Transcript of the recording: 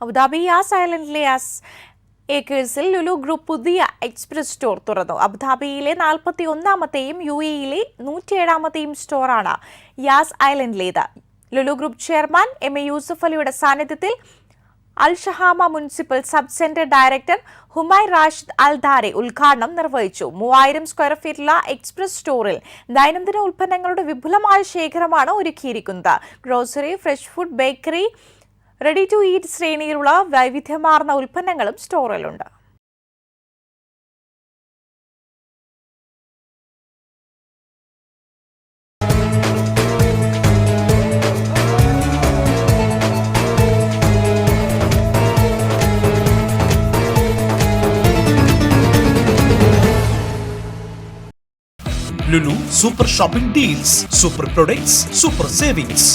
Abu Dhabi Yas ഐലൻഡിലെ Yas ഏക്കേഴ്സിൽ Lulu group പുതിയ എക്സ്പ്രസ് സ്റ്റോർ തുറന്നു. അബുദാബിയിലെ നാൽപ്പത്തി ഒന്നാമത്തെയും യു എയിലെ നൂറ്റിയേഴാമത്തെയും സ്റ്റോറാണ് Yas ഐലൻഡിലേത്. Lulu group chairman M A Yusuf അലിയുടെ സാന്നിധ്യത്തിൽ Al Shahama municipal sub centre director Humai Rashid Aldare ഉദ്ഘാടനം നിർവഹിച്ചു. മൂവായിരം സ്ക്വയർ ഫീറ്റുള്ള എക്സ്പ്രസ് സ്റ്റോറിൽ ദൈനംദിന ഉൽപ്പന്നങ്ങളുടെ വിപുലമായ ശേഖരമാണ് ഒരുക്കിയിരിക്കുന്നത്. Grocery fresh food bakery ready to eat ശ്രേണിയിലുള്ള വൈവിധ്യമാർന്ന ഉൽപ്പന്നങ്ങളും സ്റ്റോറിലുണ്ട്. Lulu super shopping deals super products super savings